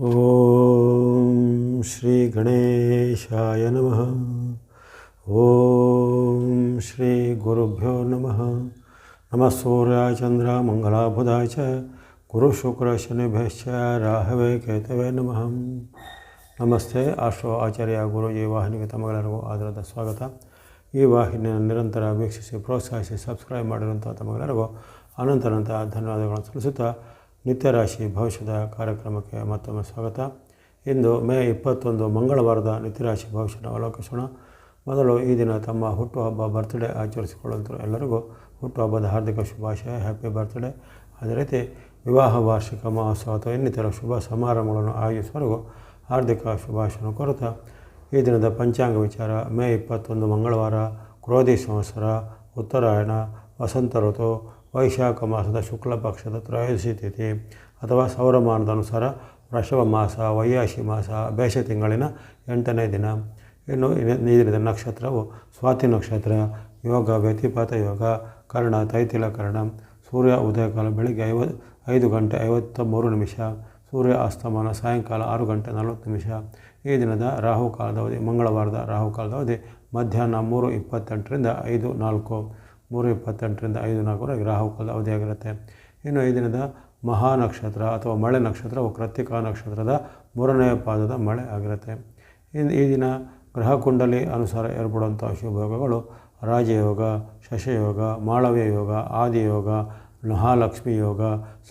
ಓಂ ಶ್ರೀ ಗಣೇಶಾಯ ನಮಃ ಓಂ ಶ್ರೀ ಗುರುಭ್ಯೋ ನಮಃ ನಮಃ ಸೂರ್ಯಾಯ ಚಂದ್ರ ಮಂಗಳಾಬುಧಾಯ ಚ ಗುರು ಶುಕ್ರ ಶನಿಭ್ಯಶ್ಚ ರಾಹವೇ ಕೇತವೇ ನಮಃ ನಮಸ್ತೆ ಆಶ್ರೋ ಆಚಾರ್ಯ ಗುರುಜಿ ವಾಹಿನಿಗೆ ತಮಗೆಲ್ಲರಿಗೂ ಆಧಾರದ ಸ್ವಾಗತ ಈ ವಾಹಿನಿಯನ್ನು ನಿರಂತರ ವೀಕ್ಷಿಸಿ ಪ್ರೋತ್ಸಾಹಿಸಿ ಸಬ್ಸ್ಕ್ರೈಬ್ ಮಾಡಿರುವಂಥ ತಮಗೆಲ್ಲರಿಗೂ ಅನಂತನಂತ ಧನ್ಯವಾದಗಳನ್ನು ಸಲ್ಲಿಸುತ್ತಾ ನಿತ್ಯ ರಾಶಿ ಭವಿಷ್ಯದ ಕಾರ್ಯಕ್ರಮಕ್ಕೆ ಮತ್ತೊಮ್ಮೆ ಸ್ವಾಗತ. ಇಂದು ಮೇ ಇಪ್ಪತ್ತೊಂದು ಮಂಗಳವಾರದ ನಿತ್ಯರಾಶಿ ಭವಿಷ್ಯದ ಅವಲೋಕಿಸೋಣ. ಮೊದಲು ಈ ದಿನ ತಮ್ಮ ಹುಟ್ಟುಹಬ್ಬ ಬರ್ತ್ಡೇ ಆಚರಿಸಿಕೊಳ್ಳುವಂಥ ಎಲ್ಲರಿಗೂ ಹುಟ್ಟುಹಬ್ಬದ ಹಾರ್ದಿಕ ಶುಭಾಶಯ ಹ್ಯಾಪಿ ಬರ್ತ್ಡೇ ಅದೇ ರೀತಿ ವಿವಾಹ, ವಾರ್ಷಿಕ ಮಹೋತ್ಸವ ಅಥವಾ ಇನ್ನಿತರ ಶುಭ ಸಮಾರಂಭಗಳನ್ನು ಆಯೋಜಿಸುವವರೆಗೂ ಹಾರ್ದಿಕ ಶುಭಾಶಯ ಕೋರುತ್ತಾ, ಈ ದಿನದ ಪಂಚಾಂಗ ವಿಚಾರ ಮೇ ಇಪ್ಪತ್ತೊಂದು ಮಂಗಳವಾರ, ಕ್ರೋಧಿ ಸಂವತ್ಸರ, ಉತ್ತರಾಯಣ, ವಸಂತ ಋತು ವೈಶಾಖ ಮಾಸದ ಶುಕ್ಲ ಪಕ್ಷದ ತ್ರಯೋದಶಿ ತಿಥಿ ಅಥವಾ ಸೌರಮಾನದ ಅನುಸಾರ ವೃಷಭ ಮಾಸ, ವೈಯಾಶಿ ಮಾಸ, ಬೇಷ ತಿಂಗಳಿನ ಎಂಟನೇ ದಿನ. ಇನ್ನು ದಿನದ ನಕ್ಷತ್ರವು ಸ್ವಾತಿ ನಕ್ಷತ್ರ, ಯೋಗ, ವ್ಯತಿಪಾತ ಯೋಗ, ಕರ್ಣ, ತೈತಿಲ ಕರ್ಣ, ಸೂರ್ಯ ಉದಯಕಾಲ ಬೆಳಿಗ್ಗೆ ಐವ, ಐದು ಗಂಟೆ ಐವತ್ತ ಮೂರು ನಿಮಿಷ, ಸೂರ್ಯ ಅಸ್ತಮಾನ ಸಾಯಂಕಾಲ ಆರು ಗಂಟೆ ನಲವತ್ತು ನಿಮಿಷ. ಈ ದಿನದ ರಾಹುಕಾಲದ ಅವಧಿ ಮಂಗಳವಾರದ ರಾಹುಕಾಲದ ಅವಧಿ ಮಧ್ಯಾಹ್ನ ಮೂರು ಇಪ್ಪತ್ತೆಂಟರಿಂದ ಐದು ನಾಲ್ಕು. ಮೂರು ಇಪ್ಪತ್ತೆಂಟರಿಂದ ಐದು ನಾಲ್ಕುವರೆಗೆ ರಾಹುಕಾಲದ ಅವಧಿಯಾಗಿರುತ್ತೆ ಇನ್ನು ಈ ದಿನದ ಮಹಾ ನಕ್ಷತ್ರ ಅಥವಾ ಮಳೆ ನಕ್ಷತ್ರವು ಕೃತಿಕಾ ನಕ್ಷತ್ರದ ಮೂರನೆಯ ಪಾದದ ಮಳೆ ಆಗಿರುತ್ತೆ. ಇನ್ನು ಈ ದಿನ ಗ್ರಹ ಕುಂಡಲಿ ಅನುಸಾರ ಏರ್ಪಡುವಂಥ ಶುಭಯೋಗಗಳು ರಾಜಯೋಗ, ಶಶಯೋಗ, ಮಾಳವ್ಯ ಯೋಗ, ಆದಿಯೋಗ, ಮಹಾಲಕ್ಷ್ಮಿ ಯೋಗ,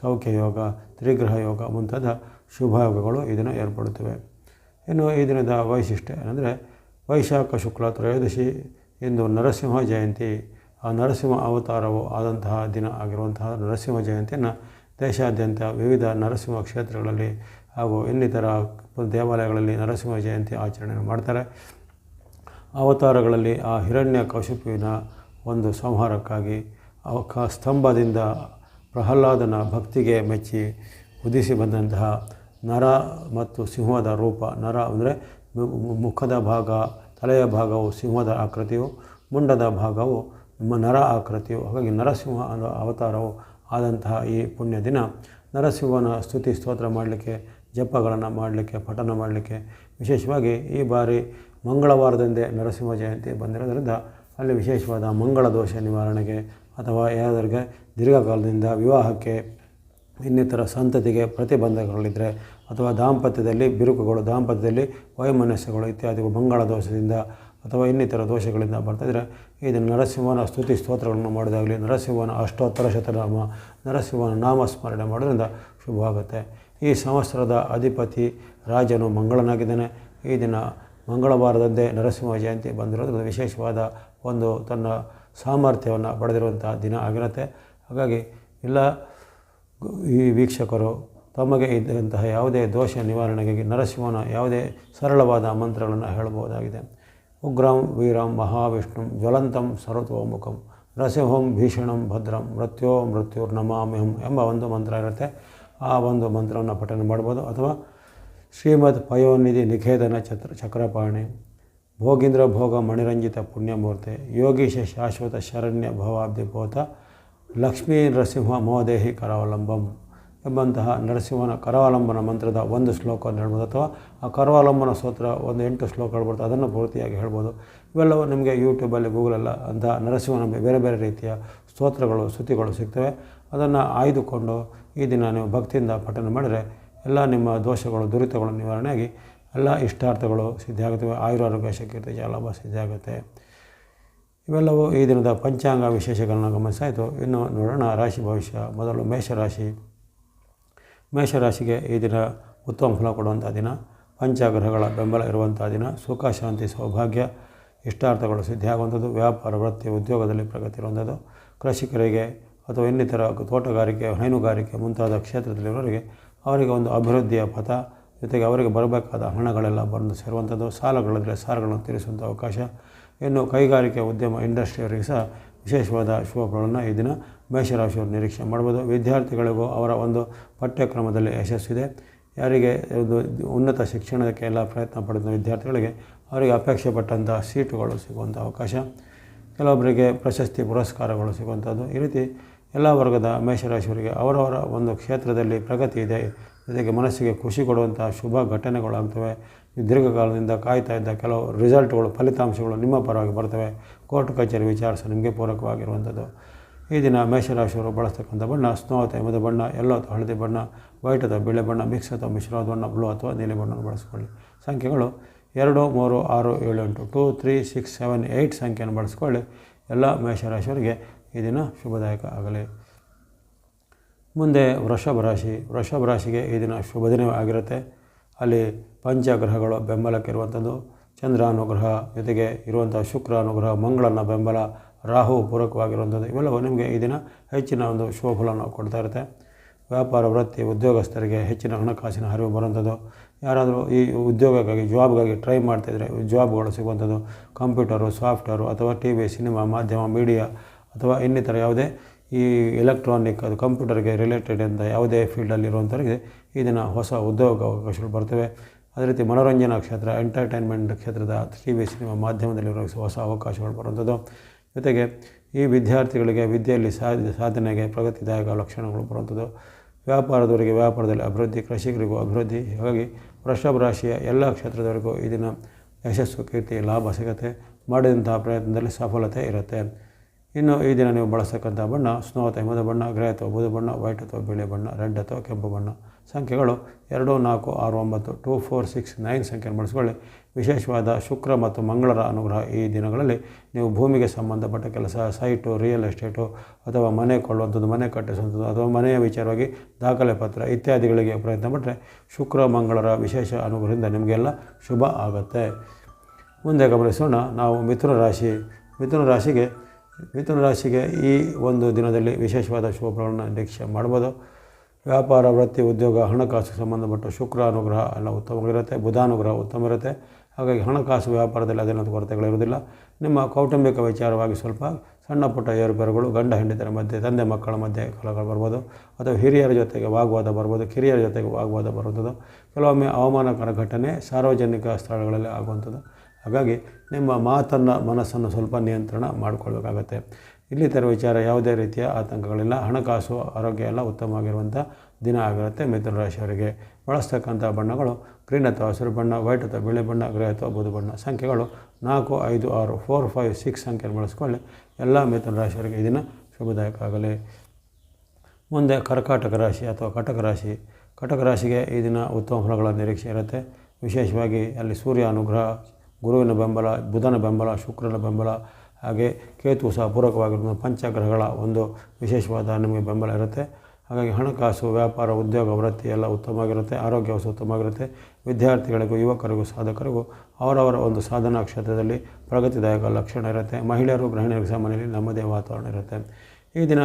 ಸೌಖ್ಯ ಯೋಗ, ತ್ರಿಗ್ರಹ ಯೋಗ ಮುಂತಾದ ಶುಭಯೋಗಗಳು ಈ ದಿನ ಏರ್ಪಡುತ್ತವೆ. ಇನ್ನು ಈ ದಿನದ ವೈಶಿಷ್ಟ್ಯ ಏನಂದರೆ, ವೈಶಾಖ ಶುಕ್ಲ ತ್ರಯೋದಶಿ ಇಂದು ನರಸಿಂಹ ಜಯಂತಿ. ಆ ನರಸಿಂಹ ಅವತಾರವು ಆದಂತಹ ದಿನ ಆಗಿರುವಂತಹ ನರಸಿಂಹ ಜಯಂತಿಯನ್ನು ದೇಶಾದ್ಯಂತ ವಿವಿಧ ನರಸಿಂಹ ಕ್ಷೇತ್ರಗಳಲ್ಲಿ ಹಾಗೂ ಇನ್ನಿತರ ದೇವಾಲಯಗಳಲ್ಲಿ ನರಸಿಂಹ ಜಯಂತಿ ಆಚರಣೆಯನ್ನು ಮಾಡ್ತಾರೆ. ಅವತಾರಗಳಲ್ಲಿ ಆ ಹಿರಣ್ಯ ಕಶುಪಿನ ಒಂದು ಸಂಹಾರಕ್ಕಾಗಿ ಅವಕ ಸ್ತಂಭದಿಂದ ಪ್ರಹ್ಲಾದನ ಭಕ್ತಿಗೆ ಮೆಚ್ಚಿ ಉದಿಸಿ ಬಂದಂತಹ ನರ ಮತ್ತು ಸಿಂಹದ ರೂಪ. ನರ ಅಂದರೆ ಮುಖದ ಭಾಗ, ತಲೆಯ ಭಾಗವು ಸಿಂಹದ ಆಕೃತಿಯು, ಮುಂಡದ ಭಾಗವು ನರ ಆಕೃತಿಯು, ಹಾಗಾಗಿ ನರಸಿಂಹ ಅನ್ನೋ ಅವತಾರವು ಆದಂತಹ ಈ ಪುಣ್ಯ ದಿನ. ನರಸಿಂಹನ ಸ್ತುತಿ ಸ್ತೋತ್ರ ಮಾಡಲಿಕ್ಕೆ, ಜಪಗಳನ್ನು ಮಾಡಲಿಕ್ಕೆ ಪಠನ ಮಾಡಲಿಕ್ಕೆ. ವಿಶೇಷವಾಗಿ ಈ ಬಾರಿ ಮಂಗಳವಾರದಂದೇ ನರಸಿಂಹ ಜಯಂತಿ ಬಂದಿರೋದರಿಂದ ಅಲ್ಲಿ ವಿಶೇಷವಾದ ಮಂಗಳ ದೋಷ ನಿವಾರಣೆಗೆ ಅಥವಾ ಯಾವ್ದಾರಿಗೆ ದೀರ್ಘಕಾಲದಿಂದ ವಿವಾಹಕ್ಕೆ ಇನ್ನಿತರ ಸಂತತಿಗೆ ಪ್ರತಿಬಂಧಕಗಳಿದ್ದರೆ ಅಥವಾ ದಾಂಪತ್ಯದಲ್ಲಿ ಬಿರುಕುಗಳು, ದಾಂಪತ್ಯದಲ್ಲಿ ವೈಮನಸ್ಸುಗಳು ಇತ್ಯಾದಿಗಳು ಮಂಗಳ ದೋಷದಿಂದ ಅಥವಾ ಇನ್ನಿತರ ದೋಷಗಳಿಂದ ಬರ್ತಾಯಿದ್ರೆ ಇದನ್ನು ನರಸಿಂಹನ ಸ್ತುತಿ ಸ್ತೋತ್ರಗಳನ್ನು ಮಾಡೋದಾಗಲಿ, ನರಸಿಂಹನ ಅಷ್ಟೋತ್ತರ ಶತನಾಮ, ನರಸಿಂಹನ ನಾಮಸ್ಮರಣೆ ಮಾಡೋದ್ರಿಂದ ಶುಭ ಆಗುತ್ತೆ. ಈ ಸಂವತ್ಸರದ ಅಧಿಪತಿ ರಾಜನು ಮಂಗಳನಾಗಿದ್ದಾನೆ. ಈ ದಿನ ಮಂಗಳವಾರದಂದೇ ನರಸಿಂಹ ಜಯಂತಿ ಬಂದಿರೋದ್ರಿಂದ ವಿಶೇಷವಾದ ಒಂದು ತನ್ನ ಸಾಮರ್ಥ್ಯವನ್ನು ಪಡೆದಿರುವಂಥ ದಿನ ಆಗಿರುತ್ತೆ. ಹಾಗಾಗಿ ಎಲ್ಲ ಈ ವೀಕ್ಷಕರು, ತಮಗೆ ಇದ್ದಂತಹ ಯಾವುದೇ ದೋಷ ನಿವಾರಣೆಗಾಗಿ ನರಸಿಂಹನ ಯಾವುದೇ ಸರಳವಾದ ಮಂತ್ರಗಳನ್ನು ಹೇಳಬಹುದಾಗಿದೆ. ಉಗ್ರಂ ವೀರಂ ಮಹಾವಿಷ್ಣುಂ ಜ್ವಲಂತಂ ಸರ್ವತೋಮುಖಂ ನರಸಿಂಹಂ ಭೀಷಣಂ ಭದ್ರಂ ಮೃತ್ಯೋ ಮೃತ್ಯುರ್ನಮಾಮ್ಯಹಂ ಎಂಬ ಒಂದು ಮಂತ್ರ ಇರುತ್ತೆ ಆ ಒಂದು ಮಂತ್ರವನ್ನು ಪಠನೆ ಮಾಡ್ಬೋದು ಅಥವಾ ಶ್ರೀಮದ್ ಪಯೋನಿಧಿ ನಿಖೇದನ ಛತ್ರ ಚಕ್ರಪಾಣಿ ಭೋಗೀಂದ್ರ ಭೋಗ ಮಣಿರಂಜಿತ ಪುಣ್ಯಮೂರ್ತಿ ಯೋಗೀಶ ಶಾಶ್ವತ ಶರಣ್ಯ ಭವಾಬ್ಧಿಪೋತ ಲಕ್ಷ್ಮೀ ನರಸಿಂಹ ಮೋದೇಹಿ ಕರಾವಲಂಬಂ ಎಂಬಂತಹ ನರಸಿಂಹನ ಕರವಾಲಂಬನ ಮಂತ್ರದ ಒಂದು ಶ್ಲೋಕವನ್ನು ಹೇಳ್ಬೋದು ಅಥವಾ ಆ ಕರವಾಲಂಬನ ಸ್ತೋತ್ರ ಒಂದು ಎಂಟು ಶ್ಲೋಕಗಳು ಬರುತ್ತೆ ಅದನ್ನು ಪೂರ್ತಿಯಾಗಿ ಹೇಳ್ಬೋದು. ಇವೆಲ್ಲವೂ ನಿಮಗೆ ಯೂಟ್ಯೂಬಲ್ಲಿ, ಗೂಗಲೆಲ್ಲ ಅಂತಹ ನರಸಿಂಹನ ಬೇರೆ ಬೇರೆ ರೀತಿಯ ಸ್ತೋತ್ರಗಳು ಸ್ತುತಿಗಳು ಸಿಗ್ತವೆ. ಅದನ್ನು ಆಯ್ದುಕೊಂಡು ಈ ದಿನ ನೀವು ಭಕ್ತಿಯಿಂದ ಪಠನೆ ಮಾಡಿದರೆ ಎಲ್ಲ ನಿಮ್ಮ ದೋಷಗಳು, ದುರಿತಗಳು ನಿವಾರಣೆಯಾಗಿ ಎಲ್ಲ ಇಷ್ಟಾರ್ಥಗಳು ಸಿದ್ಧಿಯಾಗುತ್ತವೆ. ಆಯುರಾರೋಗ್ಯ ಶಕ್ತಿ ಲಾಭ ಸಿದ್ಧಿಯಾಗುತ್ತೆ. ಇವೆಲ್ಲವೂ ಈ ದಿನದ ಪಂಚಾಂಗ ವಿಶೇಷಗಳನ್ನು ಗಮನಿಸಾಯಿತು. ಇನ್ನು ನೋಡೋಣ, ರಾಶಿ ಭವಿಷ್ಯ, ಮೊದಲು ಮೇಷರಾಶಿ. ಮೇಷರಾಶಿಗೆ ಈ ದಿನ ಉತ್ತಮ ಫಲ ಕೊಡುವಂಥ ದಿನ. ಪಂಚಗ್ರಹಗಳ ಬೆಂಬಲ ಇರುವಂಥ ದಿನ. ಸುಖ, ಶಾಂತಿ, ಸೌಭಾಗ್ಯ ಇಷ್ಟಾರ್ಥಗಳು ಸಿದ್ಧಿಯಾಗುವಂಥದ್ದು. ವ್ಯಾಪಾರ, ವೃತ್ತಿ, ಉದ್ಯೋಗದಲ್ಲಿ ಪ್ರಗತಿ ಇರುವಂಥದ್ದು. ಕೃಷಿಕರಿಗೆ ಅಥವಾ ಇನ್ನಿತರ ತೋಟಗಾರಿಕೆ, ಹೈನುಗಾರಿಕೆ ಮುಂತಾದ ಕ್ಷೇತ್ರದಲ್ಲಿರೋರಿಗೆ ಅವರಿಗೆ ಒಂದು ಅಭಿವೃದ್ಧಿಯ ಪಥ, ಜೊತೆಗೆ ಅವರಿಗೆ ಬರಬೇಕಾದ ಹಣಗಳೆಲ್ಲ ಬಂದು ಸೇರುವಂಥದ್ದು. ಸಾಲಗಳಿದ್ದರೆ ಸಾಲಗಳನ್ನು ತೀರಿಸುವಂಥ ಅವಕಾಶ. ಇನ್ನು ಕೈಗಾರಿಕೆ, ಉದ್ಯಮ, ಇಂಡಸ್ಟ್ರಿಯವರಿಗೆ ಸಹ ವಿಶೇಷವಾದ ಶುಭ ಈ ದಿನ ಮೇಷರಾಶಿಯವರು ನಿರೀಕ್ಷೆ ಮಾಡ್ಬೋದು. ವಿದ್ಯಾರ್ಥಿಗಳಿಗೂ ಅವರ ಒಂದು ಪಠ್ಯಕ್ರಮದಲ್ಲಿ ಯಶಸ್ಸಿದೆ. ಯಾರಿಗೆ ಒಂದು ಉನ್ನತ ಶಿಕ್ಷಣಕ್ಕೆ ಎಲ್ಲ ಪ್ರಯತ್ನ ಪಡೆದ ವಿದ್ಯಾರ್ಥಿಗಳಿಗೆ ಅವರಿಗೆ ಅಪೇಕ್ಷೆ ಪಟ್ಟಂಥ ಸೀಟುಗಳು ಸಿಗುವಂಥ ಅವಕಾಶ. ಕೆಲವೊಬ್ಬರಿಗೆ ಪ್ರಶಸ್ತಿ ಪುರಸ್ಕಾರಗಳು ಸಿಗುವಂಥದ್ದು. ಈ ರೀತಿ ಎಲ್ಲ ವರ್ಗದ ಮೇಷರಾಶಿಯವರಿಗೆ ಅವರವರ ಒಂದು ಕ್ಷೇತ್ರದಲ್ಲಿ ಪ್ರಗತಿ ಇದೆ. ಜೊತೆಗೆ ಮನಸ್ಸಿಗೆ ಖುಷಿ ಕೊಡುವಂಥ ಶುಭ ಘಟನೆಗಳಾಗ್ತವೆ. ದೀರ್ಘಕಾಲದಿಂದ ಕಾಯ್ತಾ ಇದ್ದ ಕೆಲವು ರಿಸಲ್ಟ್ಗಳು, ಫಲಿತಾಂಶಗಳು ನಿಮ್ಮ ಪರವಾಗಿ ಬರ್ತವೆ. ಕೋರ್ಟ್ ಕಚೇರಿ ವಿಚಾರಿಸ ನಿಮಗೆ ಪೂರಕವಾಗಿರುವಂಥದ್ದು. ಈ ದಿನ ಮೇಷರಾಶಿಯವರು ಬಳಸ್ತಕ್ಕಂಥ ಬಣ್ಣ ಸ್ನೋ ಅಥವಾ ಎಮದ ಬಣ್ಣ ಎಲ್ಲೋ ಅಥವಾ ಹಳದಿ ಬಣ್ಣ ವೈಟ್ ಅಥವಾ ಬಿಳೆ ಬಣ್ಣ ಮಿಕ್ಸ್ ಅಥವಾ ಮಿಶ್ರವಾದ ಬಣ್ಣ ಬ್ಲೂ ಅಥವಾ ನೀಲಿ ಬಣ್ಣವನ್ನು ಬಳಸ್ಕೊಳ್ಳಿ. ಸಂಖ್ಯೆಗಳು ಎರಡು, ಮೂರು, ಆರು, ಏಳು, ಎಂಟು two three six seven eight ಸಂಖ್ಯೆಯನ್ನು ಬಳಸ್ಕೊಳ್ಳಿ. ಎಲ್ಲ ಮೇಷರಾಶಿಯವರಿಗೆ ಈ ದಿನ ಶುಭದಾಯಕ ಆಗಲಿ. ಮುಂದೆ ವೃಷಭ ರಾಶಿ. ವೃಷಭ ರಾಶಿಗೆ ಈ ದಿನ ಶುಭ ದಿನವೇ ಆಗಿರುತ್ತೆ. ಅಲ್ಲಿ ಪಂಚಗ್ರಹಗಳು ಬೆಂಬಲಕ್ಕಿರುವಂಥದ್ದು ಚಂದ್ರ ಅನುಗ್ರಹ ಜೊತೆಗೆ ಇರುವಂಥ ಶುಕ್ರ ಅನುಗ್ರಹ ಮಂಗಳನ ಬೆಂಬಲ, ರಾಹು ಪೂರಕವಾಗಿರುವಂಥದ್ದು, ಇವೆಲ್ಲವೂ ನಿಮಗೆ ಈ ದಿನ ಹೆಚ್ಚಿನ ಒಂದು ಶುಭಫಲವನ್ನು ಕೊಡ್ತಾ ಇರುತ್ತೆ. ವ್ಯಾಪಾರ, ವೃತ್ತಿ, ಉದ್ಯೋಗಸ್ಥರಿಗೆ ಹೆಚ್ಚಿನ ಹಣಕಾಸಿನ ಹರಿವು ಬರುವಂಥದ್ದು. ಯಾರಾದರೂ ಈ ಉದ್ಯೋಗಕ್ಕಾಗಿ, ಜಾಬ್ಗಾಗಿ ಟ್ರೈ ಮಾಡ್ತಾಯಿದ್ರೆ ಜಾಬ್ಗಳು ಸಿಗುವಂಥದ್ದು. ಕಂಪ್ಯೂಟರು, ಸಾಫ್ಟ್ವೇರು ಅಥವಾ ಟಿ ವಿ, ಸಿನಿಮಾ, ಮಾಧ್ಯಮ, ಮೀಡಿಯಾ ಅಥವಾ ಇನ್ನಿತರ ಯಾವುದೇ ಈ ಎಲೆಕ್ಟ್ರಾನಿಕ್ ಅದು ಕಂಪ್ಯೂಟರ್ಗೆ ರಿಲೇಟೆಡ್ ಅಂತ ಯಾವುದೇ ಫೀಲ್ಡಲ್ಲಿರುವಂಥವ್ರಿಗೆ ಈ ದಿನ ಹೊಸ ಉದ್ಯೋಗ ಅವಕಾಶಗಳು ಬರ್ತವೆ. ಅದೇ ರೀತಿ ಮನೋರಂಜನಾ ಕ್ಷೇತ್ರ ಎಂಟರ್ಟೈನ್ಮೆಂಟ್ ಕ್ಷೇತ್ರದ ಟಿ ವಿ ಸಿನಿಮಾ ಮಾಧ್ಯಮದಲ್ಲಿ ಹೊಸ ಅವಕಾಶಗಳು ಬರುವಂಥದ್ದು. ಜೊತೆಗೆ ಈ ವಿದ್ಯಾರ್ಥಿಗಳಿಗೆ ವಿದ್ಯೆಯಲ್ಲಿ ಸಾಧ ಸಾಧನೆಗೆ ಪ್ರಗತಿದಾಯಕ ಲಕ್ಷಣಗಳು ಬರುವಂಥದ್ದು. ವ್ಯಾಪಾರದವರಿಗೆ ವ್ಯಾಪಾರದಲ್ಲಿ ಅಭಿವೃದ್ಧಿ, ಕೃಷಿಕರಿಗೂ ಅಭಿವೃದ್ಧಿ. ಹಾಗಾಗಿ ವೃಷಭ ರಾಶಿಯ ಎಲ್ಲ ಕ್ಷೇತ್ರದವರೆಗೂ ಈ ದಿನ ಯಶಸ್ಸು, ಕೀರ್ತಿ, ಲಾಭ ಸಿಗುತ್ತೆ. ಮಾಡಿದಂತಹ ಪ್ರಯತ್ನದಲ್ಲಿ ಸಫಲತೆ ಇರುತ್ತೆ. ಇನ್ನು ಈ ದಿನ ನೀವು ಬಳಸ್ತಕ್ಕಂಥ ಬಣ್ಣ ಸ್ನೋ ಅಥವಾ ಹಿಮದ ಬಣ್ಣ ಗ್ರೇ ಅಥವಾ ಬೂದು ಬಣ್ಣ ವೈಟ್ ಅಥವಾ ಬಿಳಿ ಬಣ್ಣ ರೆಡ್ ಅಥವಾ ಕೆಂಪು ಬಣ್ಣ. ಸಂಖ್ಯೆಗಳು ಎರಡು, ನಾಲ್ಕು, ಆರು, ಒಂಬತ್ತು, ಟೂ, ಫೋರ್, ಸಿಕ್ಸ್, ನೈನ್ ಸಂಖ್ಯೆಯನ್ನು ಬಳಸಿಕೊಳ್ಳಿ. ವಿಶೇಷವಾದ ಶುಕ್ರ ಮತ್ತು ಮಂಗಳರ ಅನುಗ್ರಹ ಈ ದಿನಗಳಲ್ಲಿ ನೀವು ಭೂಮಿಗೆ ಸಂಬಂಧಪಟ್ಟ ಕೆಲಸ, ಸೈಟು ರಿಯಲ್ ಎಸ್ಟೇಟು ಅಥವಾ ಮನೆ ಕೊಳ್ಳುವಂಥದ್ದು, ಮನೆ ಕಟ್ಟಿಸುವಂಥದ್ದು ಅಥವಾ ಮನೆಯ ವಿಚಾರವಾಗಿ ದಾಖಲೆ ಪತ್ರ ಇತ್ಯಾದಿಗಳಿಗೆ ಪ್ರಯತ್ನ ಪಟ್ಟರೆ ಶುಕ್ರ, ಮಂಗಳರ ವಿಶೇಷ ಅನುಗ್ರಹದಿಂದ ನಿಮಗೆಲ್ಲ ಶುಭ ಆಗುತ್ತೆ. ಮುಂದೆ ಗಮನಿಸೋಣ, ನಾವು ಮಿಥುನ ರಾಶಿ. ಮಿಥುನ ರಾಶಿಗೆ ಮಿಥುನ ರಾಶಿಗೆ ಈ ಒಂದು ದಿನದಲ್ಲಿ ವಿಶೇಷವಾದ ಶುಭಗಳನ್ನು ನಿರೀಕ್ಷೆ ಮಾಡ್ಬೋದು. ವ್ಯಾಪಾರ, ವೃತ್ತಿ, ಉದ್ಯೋಗ, ಹಣಕಾಸು ಸಂಬಂಧಪಟ್ಟ ಶುಕ್ರ ಅನುಗ್ರಹ ಎಲ್ಲ ಉತ್ತಮವಾಗಿರುತ್ತೆ ಬುಧಾನುಗ್ರಹ ಉತ್ತಮ ಇರುತ್ತೆ ಹಾಗಾಗಿ ಹಣಕಾಸು ವ್ಯಾಪಾರದಲ್ಲಿ ಅದೇನಾದರೂ ಕೊರತೆಗಳಿರುವುದಿಲ್ಲ ನಿಮ್ಮ ಕೌಟುಂಬಿಕ ವಿಚಾರವಾಗಿ ಸ್ವಲ್ಪ ಸಣ್ಣ ಪುಟ್ಟ ಏರುಪೇರುಗಳು, ಗಂಡ, ಹೆಂಡತಿಯರ ಮಧ್ಯೆ, ತಂದೆ, ಮಕ್ಕಳ ಮಧ್ಯೆ ಕಲಗಳು ಬರ್ಬೋದು. ಅಥವಾ ಹಿರಿಯರ ಜೊತೆಗೆ ವಾಗ್ವಾದ ಬರ್ಬೋದು, ಕಿರಿಯರ ಜೊತೆಗೆ ವಾಗ್ವಾದ ಬರುವಂಥದ್ದು. ಕೆಲವೊಮ್ಮೆ ಅವಮಾನಕರ ಘಟನೆ ಸಾರ್ವಜನಿಕ ಸ್ಥಳಗಳಲ್ಲಿ ಆಗುವಂಥದ್ದು. ಹಾಗಾಗಿ ನಿಮ್ಮ ಮಾತನ್ನು ಮನಸ್ಸನ್ನು ಸ್ವಲ್ಪ ನಿಯಂತ್ರಣ ಮಾಡಿಕೊಳ್ಬೇಕಾಗತ್ತೆ. ಇಲ್ಲಿ ತರುವ ವಿಚಾರ ಯಾವುದೇ ರೀತಿಯ ಆತಂಕಗಳಿಲ್ಲ. ಹಣಕಾಸು, ಆರೋಗ್ಯ ಎಲ್ಲ ಉತ್ತಮವಾಗಿರುವಂಥ ದಿನ ಆಗಿರುತ್ತೆ. ಮಿಥುನ ರಾಶಿಯವರಿಗೆ ಬಳಸ್ತಕ್ಕಂಥ ಬಣ್ಣಗಳು ಗ್ರೀನ್ ಅಥವಾ ಹಸಿರು ಬಣ್ಣ, ವೈಟ್ ಅಥವಾ ಬಿಳಿ ಬಣ್ಣ, ಗ್ರೇ ಅಥವಾ ಬೂದು ಬಣ್ಣ ಸಂಖ್ಯೆಗಳು ನಾಲ್ಕು, ಐದು, ಆರು, ಫೋರ್, ಫೈವ್, ಸಿಕ್ಸ್ ಸಂಖ್ಯೆಯನ್ನು ಬಳಸ್ಕೊಳ್ಳಿ. ಎಲ್ಲ ಮಿಥುನ ರಾಶಿಯವರಿಗೆ ಈ ದಿನ ಶುಭದಾಯಕ ಆಗಲಿ. ಮುಂದೆ ಕರ್ಕಾಟಕ ರಾಶಿ ಅಥವಾ ಕಟಕ ರಾಶಿ. ಕಟಕ ರಾಶಿಗೆ ಈ ದಿನ ಉತ್ತಮ ಫಲಗಳ ನಿರೀಕ್ಷೆ ಇರುತ್ತೆ. ವಿಶೇಷವಾಗಿ ಅಲ್ಲಿ ಸೂರ್ಯ ಅನುಗ್ರಹ, ಗುರುವಿನ ಬೆಂಬಲ, ಬುಧನ ಬೆಂಬಲ, ಶುಕ್ರನ ಬೆಂಬಲ ಹಾಗೆ ಕೇತು ಸಹ ಪೂರಕವಾಗಿರುವ ಪಂಚಗ್ರಹಗಳ ಒಂದು ವಿಶೇಷವಾದ ನಿಮಗೆ ಬೆಂಬಲ ಇರುತ್ತೆ. ಹಾಗಾಗಿ ಹಣಕಾಸು, ವ್ಯಾಪಾರ, ಉದ್ಯೋಗ, ವೃತ್ತಿ ಎಲ್ಲ ಉತ್ತಮವಾಗಿರುತ್ತೆ, ಆರೋಗ್ಯ ಸಹ ಉತ್ತಮವಾಗಿರುತ್ತೆ. ವಿದ್ಯಾರ್ಥಿಗಳಿಗೂ, ಯುವಕರಿಗೂ, ಸಾಧಕರಿಗೂ ಅವರವರ ಒಂದು ಸಾಧನಾ ಕ್ಷೇತ್ರದಲ್ಲಿ ಪ್ರಗತಿದಾಯಕ ಲಕ್ಷಣ ಇರುತ್ತೆ. ಮಹಿಳೆಯರು ಗೃಹಿಣಿಯರಿಗೆ ಸಹ ಮನೆಯಲ್ಲಿ ನಮ್ಮದೇ ವಾತಾವರಣ ಇರುತ್ತೆ. ಈ ದಿನ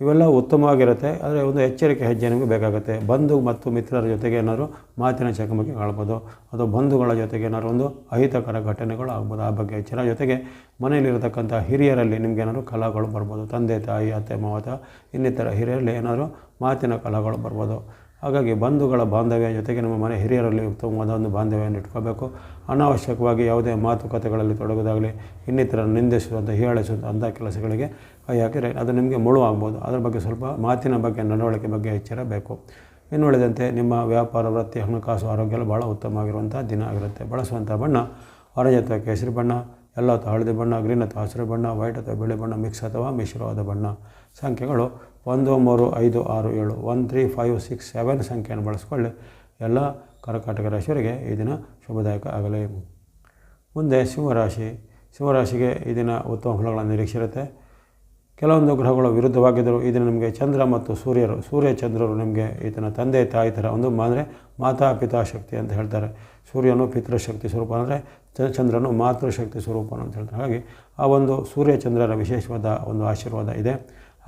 ಇವೆಲ್ಲ ಉತ್ತಮವಾಗಿರುತ್ತೆ. ಆದರೆ ಒಂದು ಎಚ್ಚರಿಕೆ ಹೆಜ್ಜೆ ನಿಮಗೆ ಬೇಕಾಗುತ್ತೆ. ಬಂಧು ಮತ್ತು ಮಿತ್ರರ ಜೊತೆಗೆ ಏನಾದರೂ ಮಾತಿನ ಚಕಮಕಿ ಕಾಣ್ಬೋದು. ಅಥವಾ ಬಂಧುಗಳ ಜೊತೆಗೆ ಏನಾದರೂ ಒಂದು ಅಹಿತಕರ ಘಟನೆಗಳು ಆಗ್ಬೋದು. ಆ ಬಗ್ಗೆ ಎಚ್ಚರ ಜೊತೆಗೆ ಮನೆಯಲ್ಲಿರತಕ್ಕಂಥ ಹಿರಿಯರಲ್ಲಿ ನಿಮ್ಗೆ ಏನಾದರೂ ಕಲಾಗಳು ಬರ್ಬೋದು. ತಂದೆ, ತಾಯಿ, ಅತ್ತೆ ಮಾವತ ಇನ್ನಿತರ ಹಿರಿಯರಲ್ಲಿ ಏನಾದರೂ ಮಾತಿನ ಕಲಾಗಳು ಬರ್ಬೋದು. ಹಾಗಾಗಿ ಬಂಧುಗಳ ಬಾಂಧವ್ಯ ಜೊತೆಗೆ ನಮ್ಮ ಮನೆ ಹಿರಿಯರಲ್ಲಿ ಉತ್ತಮವಾದ ಒಂದು ಬಾಂಧವ್ಯವನ್ನು ಇಟ್ಕೋಬೇಕು. ಅನಾವಶ್ಯಕವಾಗಿ ಯಾವುದೇ ಮಾತುಕತೆಗಳಲ್ಲಿ ತೊಡಗೋದಾಗಲಿ ಇನ್ನಿತರ ನಿಂದಿಸುವಂಥ ಹೀಯಾಳಿಸುವಂಥ ಅಂಥ ಕೆಲಸಗಳಿಗೆ ಕೈ ಹಾಕಿದರೆ ಅದು ನಿಮಗೆ ಮುಳು ಆಗ್ಬೋದು ಅದರ ಬಗ್ಗೆ ಸ್ವಲ್ಪ ಮಾತಿನ ಬಗ್ಗೆ, ನಡವಳಿಕೆ ಬಗ್ಗೆ ಎಚ್ಚರ ಬೇಕು ಇನ್ನು ಉಳಿದಂತೆ ನಿಮ್ಮ ವ್ಯಾಪಾರ, ವೃತ್ತಿ, ಹಣಕಾಸು, ಆರೋಗ್ಯ ಭಾಳ ಉತ್ತಮವಾಗಿರುವಂಥ ದಿನ ಆಗಿರುತ್ತೆ. ಬಳಸುವಂಥ ಬಣ್ಣ ಆರೆಂಜ್ ಅಥವಾ ಕೇಸರಿ ಬಣ್ಣ, ಎಲ್ಲ ಅಥವಾ ಹಳದಿ ಬಣ್ಣ, ಗ್ರೀನ್ ಅಥವಾ ಹಸಿರು ಬಣ್ಣ, ವೈಟ್ ಅಥವಾ ಬಿಳಿ ಬಣ್ಣ, ಮಿಕ್ಸ್ ಅಥವಾ ಮಿಶ್ರವಾದ ಬಣ್ಣ. ಸಂಖ್ಯೆಗಳು ಒಂದು ಮೂರು ಐದು ಆರು ಏಳು one three five six seven ಸಂಖ್ಯೆಯನ್ನು ಬಳಸ್ಕೊಳ್ಳಿ. ಎಲ್ಲ ಕರ್ಕಾಟಕ ರಾಶಿಯವರಿಗೆ ಈ ದಿನ ಶುಭದಾಯಕ ಆಗಲಿ. ಮುಂದೆ ಸಿಂಹರಾಶಿ. ಸಿಂಹರಾಶಿಗೆ ಈ ದಿನ ಉತ್ತಮ ಫಲಗಳ ನಿರೀಕ್ಷೆ ಇರುತ್ತೆ ಕೆಲವೊಂದು ಗ್ರಹಗಳು ವಿರುದ್ಧವಾಗಿದ್ದರೂ ಇದನ್ನು ದಿನ ನಿಮಗೆ ಚಂದ್ರ ಮತ್ತು ಸೂರ್ಯರು, ಸೂರ್ಯ ಚಂದ್ರರು ನಿಮಗೆ ಈತನ ತಂದೆ, ತಾಯಿ ಥರ ಒಂದು ಅಂದರೆ ಮಾತಾ ಪಿತಾ ಶಕ್ತಿ ಅಂತ ಹೇಳ್ತಾರೆ. ಸೂರ್ಯನು ಪಿತೃಶಕ್ತಿ ಸ್ವರೂಪ ಅಂದರೆ ಚಂದ್ರನು ಮಾತೃಶಕ್ತಿ ಸ್ವರೂಪನು ಅಂತ ಹೇಳ್ತಾರೆ. ಹಾಗಾಗಿ ಆ ಒಂದು ಸೂರ್ಯ, ಚಂದ್ರರ ವಿಶೇಷವಾದ ಒಂದು ಆಶೀರ್ವಾದ ಇದೆ.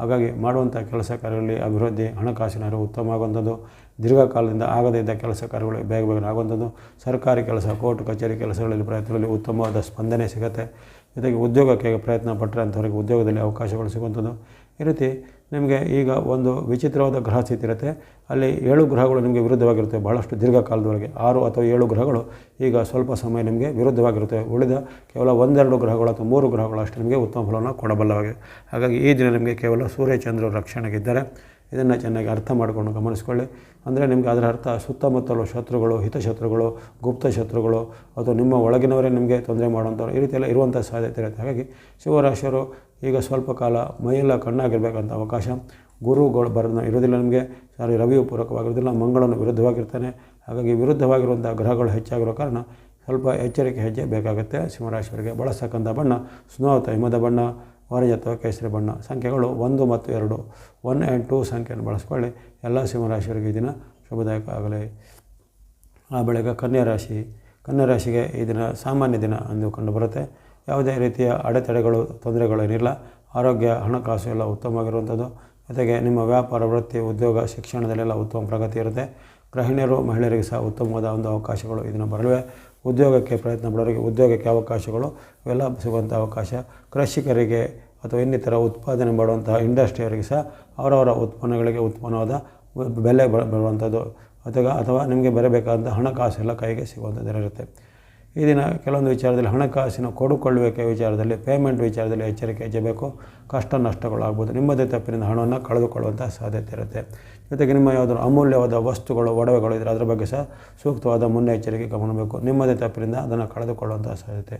ಹಾಗಾಗಿ ಮಾಡುವಂಥ ಕೆಲಸ ಕಾರ್ಯಗಳಲ್ಲಿ ಅಭಿವೃದ್ಧಿ, ಹಣಕಾಸಿನ ಅರಿವು ಉತ್ತಮ ಆಗುವಂಥದ್ದು ದೀರ್ಘಕಾಲದಿಂದ ಆಗದೇ ಇದ್ದ ಕೆಲಸ ಕಾರ್ಯಗಳು ಬೇಗ ಬೇಗ ಆಗುವಂಥದ್ದು. ಸರ್ಕಾರಿ ಕೆಲಸ, ಕೋರ್ಟ್, ಕಚೇರಿ ಕೆಲಸಗಳಲ್ಲಿ ಪ್ರಯತ್ನದಲ್ಲಿ ಉತ್ತಮವಾದ ಸ್ಪಂದನೆ ಸಿಗುತ್ತೆ. ಜೊತೆಗೆ ಉದ್ಯೋಗಕ್ಕೆ ಪ್ರಯತ್ನ ಪಟ್ಟರೆ ಅಂಥವರಿಗೆ ಉದ್ಯೋಗದಲ್ಲಿ ಅವಕಾಶಗಳು ಸಿಗುವಂಥದ್ದು. ಈ ರೀತಿ ನಿಮಗೆ ಈಗ ಒಂದು ವಿಚಿತ್ರವಾದ ಗ್ರಹ ಸ್ಥಿತಿ ಇರುತ್ತೆ. ಅಲ್ಲಿ ಏಳು ಗ್ರಹಗಳು ನಿಮಗೆ ವಿರುದ್ಧವಾಗಿರುತ್ತೆ. ಬಹಳಷ್ಟು ದೀರ್ಘಕಾಲದವರೆಗೆ ಆರು ಅಥವಾ ಏಳು ಗ್ರಹಗಳು ಈಗ ಸ್ವಲ್ಪ ಸಮಯ ನಿಮಗೆ ವಿರುದ್ಧವಾಗಿರುತ್ತೆ. ಉಳಿದ ಕೇವಲ ಒಂದೆರಡು ಗ್ರಹಗಳು ಅಥವಾ ಮೂರು ಗ್ರಹಗಳು ಅಷ್ಟು ನಿಮಗೆ ಉತ್ತಮ ಫಲವನ್ನು ಕೊಡಬಲ್ಲವಾಗಿದೆ ಹಾಗಾಗಿ ಈ ದಿನ ನಿಮಗೆ ಕೇವಲ ಸೂರ್ಯ ಚಂದ್ರರು ರಕ್ಷಣೆಗಿದ್ದಾರೆ ಇದನ್ನು ಚೆನ್ನಾಗಿ ಅರ್ಥ ಮಾಡಿಕೊಂಡು ಗಮನಿಸ್ಕೊಳ್ಳಿ. ಅಂದರೆ ನಿಮಗೆ ಅದರ ಅರ್ಥ ಸುತ್ತಮುತ್ತಲು ಶತ್ರುಗಳು, ಹಿತಶತ್ರುಗಳು, ಗುಪ್ತ ಶತ್ರುಗಳು ಅಥವಾ ನಿಮ್ಮ ಒಳಗಿನವರೇ ನಿಮಗೆ ತೊಂದರೆ ಮಾಡುವಂಥವ್ರು ಈ ರೀತಿಯೆಲ್ಲ ಇರುವಂಥ ಸಾಧ್ಯತೆ ಇರುತ್ತೆ. ಹಾಗಾಗಿ ಶಿವರಾಶಿಯವರು ಈಗ ಸ್ವಲ್ಪ ಕಾಲ ಮೈಯೆಲ್ಲ ಕಣ್ಣಾಗಿರಬೇಕಂತ ಅವಕಾಶ. ಗುರುಗಳು ಬರ ಇರೋದಿಲ್ಲ ನಮಗೆ. ಸಾರಿ, ರವಿಯು ಪೂರಕವಾಗಿರೋದಿಲ್ಲ, ಮಂಗಳನು ವಿರುದ್ಧವಾಗಿರ್ತಾನೆ. ಹಾಗಾಗಿ ವಿರುದ್ಧವಾಗಿರುವಂಥ ಗ್ರಹಗಳು ಹೆಚ್ಚಾಗಿರೋ ಕಾರಣ ಸ್ವಲ್ಪ ಎಚ್ಚರಿಕೆ ಹೆಜ್ಜೆ ಬೇಕಾಗುತ್ತೆ. ಸಿಂಹರಾಶಿಯವರಿಗೆ ಬಳಸ್ತಕ್ಕಂಥ ಬಣ್ಣ ಸ್ನೋತ ಹಿಮದ ಬಣ್ಣ ಆರೆಂಜ್ ಅಥವಾ ಕೇಸರಿ ಬಣ್ಣ. ಸಂಖ್ಯೆಗಳು ಒಂದು ಮತ್ತು ಎರಡು. ಒನ್ ಆ್ಯಂಡ್ ಟೂ ಸಂಖ್ಯೆಯನ್ನು ಬಳಸ್ಕೊಳ್ಳಿ. ಎಲ್ಲ ಸಿಂಹರಾಶಿಯವರಿಗೆ ಈ ದಿನ ಶುಭದಾಯಕ ಆಗಲಿ. ಆ ಬೆಳಗ್ಗೆ ಕನ್ಯಾ ರಾಶಿ. ಕನ್ಯಾ ರಾಶಿಗೆ ಈ ದಿನ ಸಾಮಾನ್ಯ ದಿನ ಎಂದು ಕಂಡುಬರುತ್ತೆ ಯಾವುದೇ ರೀತಿಯ ಅಡೆತಡೆಗಳು, ತೊಂದರೆಗಳೇನಿಲ್ಲ. ಆರೋಗ್ಯ, ಹಣಕಾಸು ಎಲ್ಲ ಉತ್ತಮವಾಗಿರುವಂಥದ್ದು. ಜೊತೆಗೆ ನಿಮ್ಮ ವ್ಯಾಪಾರ, ವೃತ್ತಿ, ಉದ್ಯೋಗ, ಶಿಕ್ಷಣದಲ್ಲೆಲ್ಲ ಉತ್ತಮ ಪ್ರಗತಿ ಇರುತ್ತೆ. ಗೃಹಿಣಿಯರು, ಮಹಿಳೆಯರಿಗೆ ಸಹ ಉತ್ತಮವಾದ ಒಂದು ಅವಕಾಶಗಳು ಇದನ್ನು ಬರಲಿವೆ. ಉದ್ಯೋಗಕ್ಕೆ ಪ್ರಯತ್ನ ಪಡೋರಿಗೆ ಉದ್ಯೋಗಕ್ಕೆ ಅವಕಾಶಗಳು, ಇವೆಲ್ಲ ಸಿಗುವಂಥ ಅವಕಾಶ. ಕೃಷಿಕರಿಗೆ ಅಥವಾ ಇನ್ನಿತರ ಉತ್ಪಾದನೆ ಮಾಡುವಂತಹ ಇಂಡಸ್ಟ್ರಿಯವರಿಗೆ ಸಹ ಅವರವರ ಉತ್ಪನ್ನಗಳಿಗೆ ಉತ್ಪನ್ನವಾದ ಬೆಲೆ ಬರುವಂಥದ್ದು. ಅಥವಾ ಅಥವಾ ನಿಮಗೆ ಬರಬೇಕಾದಂಥ ಹಣಕಾಸು ಎಲ್ಲ ಕೈಗೆ ಸಿಗುವಂಥದ್ದು ಇರುತ್ತೆ. ಈ ದಿನ ಕೆಲವೊಂದು ವಿಚಾರದಲ್ಲಿ ಹಣಕಾಸಿನ ಕೊಡುಕೊಳ್ಳುವಿಕೆ ವಿಚಾರದಲ್ಲಿ ಪೇಮೆಂಟ್ ವಿಚಾರದಲ್ಲಿ ಎಚ್ಚರಿಕೆ ಹೆಚ್ಚಬೇಕು. ಕಷ್ಟ ನಷ್ಟಗಳಾಗ್ಬೋದು. ನಿಮ್ಮದೇ ತಪ್ಪಿನಿಂದ ಹಣವನ್ನು ಕಳೆದುಕೊಳ್ಳುವಂಥ ಸಾಧ್ಯತೆ ಇರುತ್ತೆ. ಜೊತೆಗೆ ನಿಮ್ಮ ಯಾವುದಾದ್ರು ಅಮೂಲ್ಯವಾದ ವಸ್ತುಗಳು, ಒಡವೆಗಳು ಇದ್ದರೆ ಅದರ ಬಗ್ಗೆ ಸಹ ಸೂಕ್ತವಾದ ಮುನ್ನೆಚ್ಚರಿಕೆ ಗಮನಬೇಕು. ನಿಮ್ಮದೇ ತಪ್ಪಿನಿಂದ ಅದನ್ನು ಕಳೆದುಕೊಳ್ಳುವಂಥ ಸಾಧ್ಯತೆ.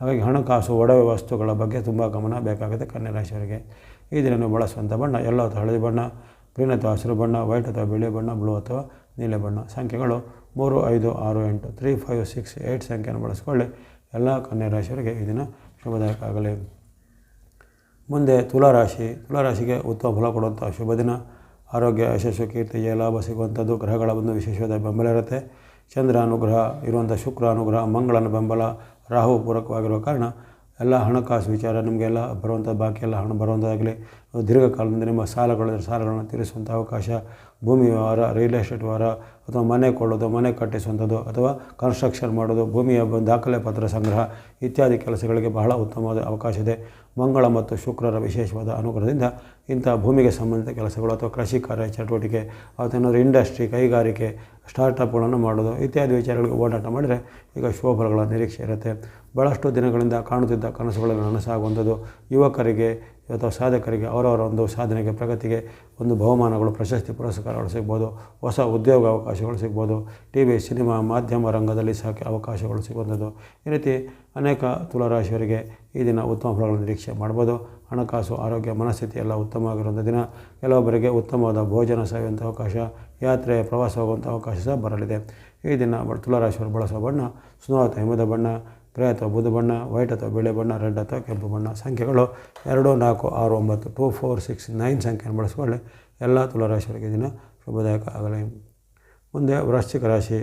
ಹಾಗಾಗಿ ಹಣಕಾಸು, ಒಡವೆ ವಸ್ತುಗಳ ಬಗ್ಗೆ ತುಂಬ ಗಮನ ಬೇಕಾಗುತ್ತೆ ಕನ್ಯಾ ರಾಶಿಯವರಿಗೆ ಈ ದಿನ ನೀವು ಬಳಸುವಂಥ ಬಣ್ಣ, ಎಲ್ಲೋ ಹಳದಿ ಬಣ್ಣ ಗ್ರೀನ್ ಅಥವಾ ಹಸಿರು ಬಣ್ಣ ವೈಟ್ ಅಥವಾ ಬಿಳಿ ಬಣ್ಣ ಬ್ಲೂ ಅಥವಾ ನೀಲೆ ಬಣ್ಣ ಸಂಖ್ಯೆಗಳು ಮೂರು, ಐದು, ಆರು, ಎಂಟು, ತ್ರೀ, ಫೈವ್, ಸಿಕ್ಸ್ ಏಯ್ಟ್ ಸಂಖ್ಯೆಯನ್ನು ಬಳಸಿಕೊಳ್ಳಿ. ಎಲ್ಲ ಕನ್ಯಾ ರಾಶಿಯವರಿಗೆ ಈ ದಿನ ಶುಭದಾಯಕ ಆಗಲಿ ಮುಂದೆ ತುಲಾರಾಶಿ. ತುಲಾರಾಶಿಗೆ ಉತ್ತಮ ಫಲ ಕೊಡುವಂಥ ಶುಭ ದಿನ. ಆರೋಗ್ಯ, ಯಶಸ್ಸು, ಕೀರ್ತಿ, ಜಯ, ಲಾಭ ಸಿಗುವಂಥದ್ದು. ಗ್ರಹಗಳ ಒಂದು ವಿಶೇಷವಾದ ಬೆಂಬಲ ಇರುತ್ತೆ. ಚಂದ್ರ ಅನುಗ್ರಹ, ಇರುವಂಥ ಶುಕ್ರ ಅನುಗ್ರಹ ಮಂಗಳನ ಬೆಂಬಲ, ರಾಹು ಪೂರಕವಾಗಿರುವ ಕಾರಣ ಎಲ್ಲ ಹಣಕಾಸು ವಿಚಾರ ನಿಮಗೆಲ್ಲ ಬರುವಂಥ, ಬಾಕಿ ಎಲ್ಲ ಹಣ ಬರುವಂಥದ್ದಾಗಲಿ. ದೀರ್ಘಕಾಲದಿಂದ ನಿಮ್ಮ ಸಾಲಗಳು, ಸಾಲಗಳನ್ನು ತೀರಿಸುವಂಥ ಅವಕಾಶ ಭೂಮಿ ವ್ಯವಹಾರ ರಿಯಲ್ ಎಸ್ಟೇಟ್ ವ್ಯವಹಾರ ಅಥವಾ ಮನೆ ಕೊಳ್ಳೋದು, ಮನೆ ಕಟ್ಟಿಸುವಂಥದ್ದು ಅಥವಾ ಕನ್ಸ್ಟ್ರಕ್ಷನ್ ಮಾಡೋದು, ಭೂಮಿಯ ದಾಖಲೆ ಪತ್ರ ಸಂಗ್ರಹ ಇತ್ಯಾದಿ ಕೆಲಸಗಳಿಗೆ ಬಹಳ ಉತ್ತಮವಾದ ಅವಕಾಶ ಇದೆ. ಮಂಗಳ ಮತ್ತು ಶುಕ್ರರ ವಿಶೇಷವಾದ ಅನುಗ್ರಹದಿಂದ ಇಂಥ ಭೂಮಿಗೆ ಸಂಬಂಧಿತ ಕೆಲಸಗಳು ಅಥವಾ ಕೃಷಿ ಕಾರ್ಯ ಚಟುವಟಿಕೆ ಅಥವಾ ಇಂಡಸ್ಟ್ರಿ ಕೈಗಾರಿಕೆ ಸ್ಟಾರ್ಟಪ್ಗಳನ್ನು ಮಾಡೋದು ಇತ್ಯಾದಿ ವಿಚಾರಗಳಿಗೆ ಓಡಾಟ ಮಾಡಿದರೆ ಈಗ ಶುಭಫಲಗಳ ನಿರೀಕ್ಷೆ ಇರುತ್ತೆ. ಭಾಳಷ್ಟು ದಿನಗಳಿಂದ ಕಾಣುತ್ತಿದ್ದ ಕನಸುಗಳನ್ನು ನನಸಾಗುವಂಥದ್ದು. ಯುವಕರಿಗೆ ಅಥವಾ ಸಾಧಕರಿಗೆ ಅವರವರ ಒಂದು ಸಾಧನೆಗೆ, ಪ್ರಗತಿಗೆ ಒಂದು ಬಹುಮಾನಗಳು ಪ್ರಶಸ್ತಿ ಪುರಸ್ಕಾರಗಳು ಸಿಗ್ಬೋದು. ಹೊಸ ಉದ್ಯೋಗ ಅವಕಾಶಗಳು ಸಿಗ್ಬೋದು. ಟಿ ವಿ, ಸಿನಿಮಾ, ಮಾಧ್ಯಮ ರಂಗದಲ್ಲಿ ಸಹ ಅವಕಾಶಗಳು ಸಿಗುವಂಥದ್ದು ಈ ರೀತಿ ಅನೇಕ ತುಲಾರಾಶಿಯವರಿಗೆ ಈ ದಿನ ಉತ್ತಮ ಫಲಗಳನ್ನು ನಿರೀಕ್ಷೆ ಮಾಡ್ಬೋದು. ಹಣಕಾಸು, ಆರೋಗ್ಯ, ಮನಸ್ಥಿತಿ ಎಲ್ಲ ಉತ್ತಮವಾಗಿರುವಂಥ ದಿನ. ಕೆಲವೊಬ್ಬರಿಗೆ ಉತ್ತಮವಾದ ಭೋಜನ ಸೇವೆಯುವಂಥ ಅವಕಾಶ, ಯಾತ್ರೆ, ಪ್ರವಾಸ ಹೋಗುವಂಥ ಅವಕಾಶ ಸಹ ಬರಲಿದೆ. ಈ ದಿನ ತುಲಾರಾಶಿಯವರು ಬಳಸುವ ಬಣ್ಣ ಸ್ನೋ ಅಥವಾ ಹಿಮದ ಬಣ್ಣ ಗ್ರೇ ಅಥವಾ ಬುಧ ಬಣ್ಣ, ವೈಟ್ ಅಥವಾ ಬಿಳಿ ಬಣ್ಣ, ರೆಡ್ ಅಥವಾ ಕೆಂಪು ಬಣ್ಣ ಸಂಖ್ಯೆಗಳು ಎರಡು, ನಾಲ್ಕು, ಆರು, ಒಂಬತ್ತು, ಟೂ, ಫೋರ್, ಸಿಕ್ಸ್, ನೈನ್ ಸಂಖ್ಯೆಯನ್ನು ಬಳಸಿಕೊಳ್ಳಿ. ಎಲ್ಲ ತುಲಾರಾಶಿಯವರಿಗೆ ದಿನ ಶುಭದಾಯಕ ಆಗಲಿ. ಮುಂದೆ ವೃಶ್ಚಿಕ ರಾಶಿ.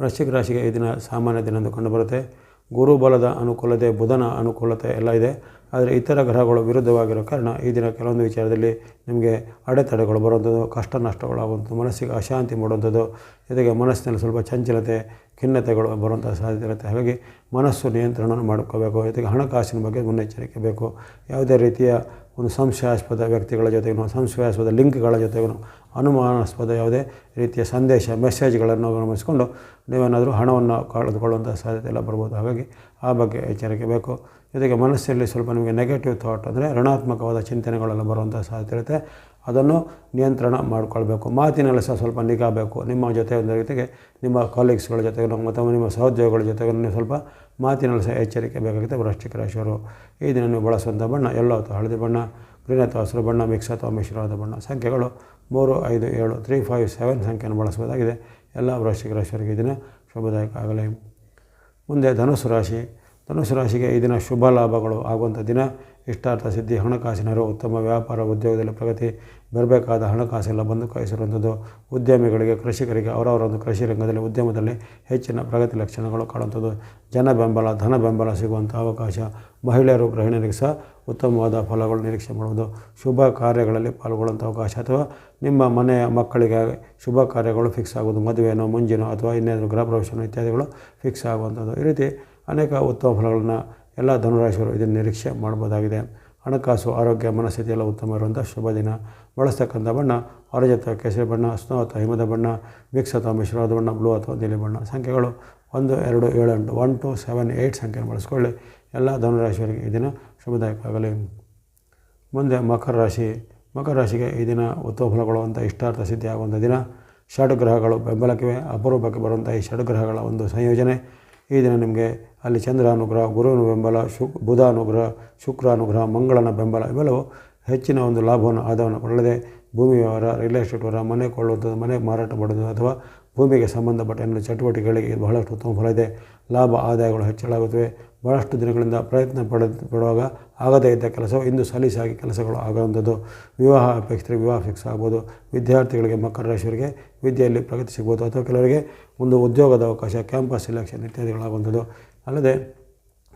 ವೃಶ್ಚಿಕ ರಾಶಿಗೆ ಈ ದಿನ ಸಾಮಾನ್ಯ ದಿನ ಎಂದು ಕಂಡುಬರುತ್ತೆ ಗುರುಬಲದ ಅನುಕೂಲತೆ, ಬುಧನ ಅನುಕೂಲತೆ ಎಲ್ಲ ಇದೆ. ಆದರೆ ಇತರ ಗ್ರಹಗಳು ವಿರುದ್ಧವಾಗಿರೋ ಕಾರಣ ಈ ದಿನ ಕೆಲವೊಂದು ವಿಚಾರದಲ್ಲಿ ನಿಮಗೆ ಅಡೆತಡೆಗಳು ಬರುವಂಥದ್ದು, ಕಷ್ಟ ನಷ್ಟಗಳಾಗುವಂಥದ್ದು, ಮನಸ್ಸಿಗೆ ಅಶಾಂತಿ ಮಾಡುವಂಥದ್ದು, ಜೊತೆಗೆ ಮನಸ್ಸಿನಲ್ಲಿ ಸ್ವಲ್ಪ ಚಂಚಲತೆ ಖಿನ್ನತೆಗಳು ಬರುವಂಥ ಸಾಧ್ಯತೆ ಇರುತ್ತೆ. ಹಾಗಾಗಿ ಮನಸ್ಸು ನಿಯಂತ್ರಣ ಮಾಡ್ಕೋಬೇಕು. ಜೊತೆಗೆ ಹಣಕಾಸಿನ ಬಗ್ಗೆ ಮುನ್ನೆಚ್ಚರಿಕೆ ಬೇಕು. ಯಾವುದೇ ರೀತಿಯ ಒಂದು ಸಂಶಯಾಸ್ಪದ ವ್ಯಕ್ತಿಗಳ ಜೊತೆಗೂ, ಸಂಶಯಾಸ್ಪದ ಲಿಂಕ್ಗಳ ಜೊತೆಗೂ, ಅನುಮಾನಾಸ್ಪದ ಯಾವುದೇ ರೀತಿಯ ಸಂದೇಶ, ಮೆಸೇಜ್ಗಳನ್ನು ಗಮನಿಸಿಕೊಂಡು ನೀವೇನಾದರೂ ಹಣವನ್ನು ಕಳೆದುಕೊಳ್ಳುವಂಥ ಸಾಧ್ಯತೆ ಎಲ್ಲ ಬರ್ಬೋದು. ಹಾಗಾಗಿ ಆ ಬಗ್ಗೆ ಎಚ್ಚರಿಕೆ ಬೇಕು. ಜೊತೆಗೆ ಮನಸ್ಸಲ್ಲಿ ಸ್ವಲ್ಪ ನಿಮಗೆ ನೆಗೆಟಿವ್ ಥಾಟ್ ಅಂದರೆ ಋಣಾತ್ಮಕವಾದ ಚಿಂತನೆಗಳೆಲ್ಲ ಬರುವಂಥ ಸಾಧ್ಯತೆ ಇರುತ್ತೆ. ಅದನ್ನು ನಿಯಂತ್ರಣ ಮಾಡಿಕೊಳ್ಬೇಕು. ಮಾತಿನಲ್ಲಿ ಸಹ ಸ್ವಲ್ಪ ನಿಗಾ ಬೇಕು ನಿಮ್ಮ ಜೊತೆ ಒಂದು ರೀತಿಗೆ ನಿಮ್ಮ ಕಾಲೀಗ್ಸ್ಗಳ ಜೊತೆಗೆ ಅಥವಾ ನಿಮ್ಮ ಸಹೋದ್ಯೋಗಿಗಳ ಜೊತೆಗೆ ನೀವು ಸ್ವಲ್ಪ ಮಾತಿನಲ್ಲಿ ಸಹ ಎಚ್ಚರಿಕೆ ಬೇಕಾಗುತ್ತೆ. ವೃಷ್ಟಿಕ ರಾಶಿಯವರು, ಈ ದಿನ ನೀವು ಬಳಸುವಂಥ ಬಣ್ಣ ಎಲ್ಲೋ ಅಥವಾ ಹಳದಿ ಬಣ್ಣ, ಗ್ರೀನ್ ಅಥವಾ ಹಸಿರು ಬಣ್ಣ, ಮಿಕ್ಸ್ ಅಥವಾ ಮಿಶ್ರವಾದ ಬಣ್ಣ. ಸಂಖ್ಯೆಗಳು ಮೂರು, ಐದು, ಏಳು, ತ್ರೀ, ಫೈವ್, ಸೆವೆನ್ ಸಂಖ್ಯೆಯನ್ನು ಬಳಸಬಹುದಾಗಿದೆ. ಎಲ್ಲ ವೃಷ್ಟಿಕ ರಾಶಿಯವರಿಗೆ ದಿನ ಶುಭದಾಯಕ ಆಗಲಿ. ಮುಂದೆ ಧನುಸು ರಾಶಿ. ಧನುಸು ರಾಶಿಗೆ ಈ ದಿನ ಶುಭ ಲಾಭಗಳು. ಆಗುವಂಥ ದಿನ ಇಷ್ಟಾರ್ಥ ಸಿದ್ಧಿ, ಹಣಕಾಸಿನರು ಉತ್ತಮ ವ್ಯಾಪಾರ, ಉದ್ಯೋಗದಲ್ಲಿ ಪ್ರಗತಿ, ಬರಬೇಕಾದ ಹಣಕಾಸೆಲ್ಲ ಬಂದು ಕಾಯಿಸಿರುವಂಥದ್ದು. ಉದ್ಯಮಿಗಳಿಗೆ, ಕೃಷಿಕರಿಗೆ ಅವರವರ ಒಂದು ಕೃಷಿ ರಂಗದಲ್ಲಿ, ಉದ್ಯಮದಲ್ಲಿ ಹೆಚ್ಚಿನ ಪ್ರಗತಿ ಲಕ್ಷಣಗಳು ಕಾಣುವಂಥದ್ದು. ಜನ ಬೆಂಬಲ, ಧನ ಬೆಂಬಲ ಸಿಗುವಂಥ ಅವಕಾಶ. ಮಹಿಳೆಯರು, ಗೃಹಿಣಿಯರಿಗೆ ಸಹ ಉತ್ತಮವಾದ ಫಲಗಳು ನಿರೀಕ್ಷೆ ಮಾಡುವುದು. ಶುಭ ಕಾರ್ಯಗಳಲ್ಲಿ ಪಾಲ್ಗೊಳ್ಳುವಂಥ ಅವಕಾಶ. ಅಥವಾ ನಿಮ್ಮ ಮನೆಯ ಮಕ್ಕಳಿಗೆ ಶುಭ ಕಾರ್ಯಗಳು ಫಿಕ್ಸ್ ಆಗುವುದು. ಮದುವೆನೋ, ಮುಂಜಿನೋ ಅಥವಾ ಇನ್ನೇನು ಗೃಹ ಪ್ರವೇಶನೋ ಇತ್ಯಾದಿಗಳು ಫಿಕ್ಸ್ ಆಗುವಂಥದ್ದು. ಈ ರೀತಿ ಅನೇಕ ಉತ್ತಮ ಫಲಗಳನ್ನು ಎಲ್ಲ ಧನುರಾಶಿಗಳು ಇದನ್ನು ನಿರೀಕ್ಷೆ ಮಾಡ್ಬೋದಾಗಿದೆ. ಹಣಕಾಸು, ಆರೋಗ್ಯ, ಮನಸ್ಥಿತಿ ಎಲ್ಲ ಉತ್ತಮ ಇರುವಂಥ ಶುಭ ದಿನ. ಬಳಸ್ತಕ್ಕಂಥ ಬಣ್ಣ ಆರೆಂಜ್ ಅಥವಾ ಕೇಸರಿ ಬಣ್ಣ, ಸ್ನೋ ಅಥವಾ ಹಿಮದ ಬಣ್ಣ ಮಿಕ್ಸ್ ಅಥವಾ ಮಿಶ್ರವಾದ ಬಣ್ಣ, ಬ್ಲೂ ಅಥವಾ ನೀಲಿ ಬಣ್ಣ. ಸಂಖ್ಯೆಗಳು ಒಂದು, ಎರಡು, ಏಳು, ಎಂಟು, ಒನ್, ಟು, ಸೆವೆನ್ ಏಯ್ಟ್ ಸಂಖ್ಯೆಯನ್ನು ಬಳಸ್ಕೊಳ್ಳಿ. ಎಲ್ಲ ಧನುರಾಶಿಯವರಿಗೆ ಈ ದಿನ ಶುಭದಾಯಕವಾಗಲಿ. ಮುಂದೆ ಮಕರ ರಾಶಿ. ಮಕರ ರಾಶಿಗೆ ಈ ದಿನ ಉತ್ತಮ ಫಲಗಳು ಅಂತ ಇಷ್ಟಾರ್ಥ ಸಿದ್ಧಿ ಆಗುವಂಥ ದಿನ. ಷಡ್ಗ್ರಹಗಳು ಬೆಂಬಲಕ್ಕಿವೆ. ಅಪರೂಪಕ್ಕೆ ಬರುವಂಥ ಈ ಷಡ್ಗ್ರಹಗಳ ಒಂದು ಸಂಯೋಜನೆ. ಈ ದಿನ ನಿಮಗೆ ಅಲ್ಲಿ ಚಂದ್ರ ಅನುಗ್ರಹ ಗುರುವಿನ ಬೆಂಬಲ ಶುಕ್ ಬುಧ ಅನುಗ್ರಹ ಶುಕ್ರ ಅನುಗ್ರಹ ಮಂಗಳನ ಬೆಂಬಲ ಇವೆಲ್ಲವೂ ಹೆಚ್ಚಿನ ಒಂದು ಲಾಭವನ್ನು, ಆದಾಯವನ್ನು ಕೊಡಲಿದೆ. ಭೂಮಿ ವ್ಯವಹಾರ ರಿಯಲ್ ಎಸ್ಟೇಟ್ ವ್ಯವಹಾರ ಮನೆ ಕೊಳ್ಳುವಂಥದ್ದು, ಮನೆ ಮಾರಾಟ ಮಾಡೋದು ಅಥವಾ ಭೂಮಿಗೆ ಸಂಬಂಧಪಟ್ಟ ಎಲ್ಲ ಚಟುವಟಿಕೆಗಳಿಗೆ ಬಹಳಷ್ಟು ಉತ್ತಮ ಫಲ ಇದೆ. ಲಾಭ, ಆದಾಯಗಳು ಹೆಚ್ಚಳಾಗುತ್ತವೆ ಬಹಳಷ್ಟು ದಿನಗಳಿಂದ ಪ್ರಯತ್ನ ಪಡ, ಪಡುವಾಗ ಆಗದೇ ಇದ್ದ ಕೆಲಸವು ಇಂದು ಸಲೀಸಾಗಿ ಕೆಲಸಗಳು ಆಗುವಂಥದ್ದು. ವಿವಾಹ ಅಪೇಕ್ಷಿತರಿಗೆ ವಿವಾಹ ಫಿಕ್ಸ್ ಆಗ್ಬೋದು. ವಿದ್ಯಾರ್ಥಿಗಳಿಗೆ ಮಕ್ಕಳ ರಾಶಿಯವರಿಗೆ ವಿದ್ಯೆಯಲ್ಲಿ ಪ್ರಗತಿ ಸಿಗ್ಬೋದು. ಅಥವಾ ಕೆಲವರಿಗೆ ಒಂದು ಉದ್ಯೋಗದ ಅವಕಾಶ ಕ್ಯಾಂಪಸ್ ಸೆಲೆಕ್ಷನ್ ಇತ್ಯಾದಿಗಳಾಗುವಂಥದ್ದು. ಅಲ್ಲದೆ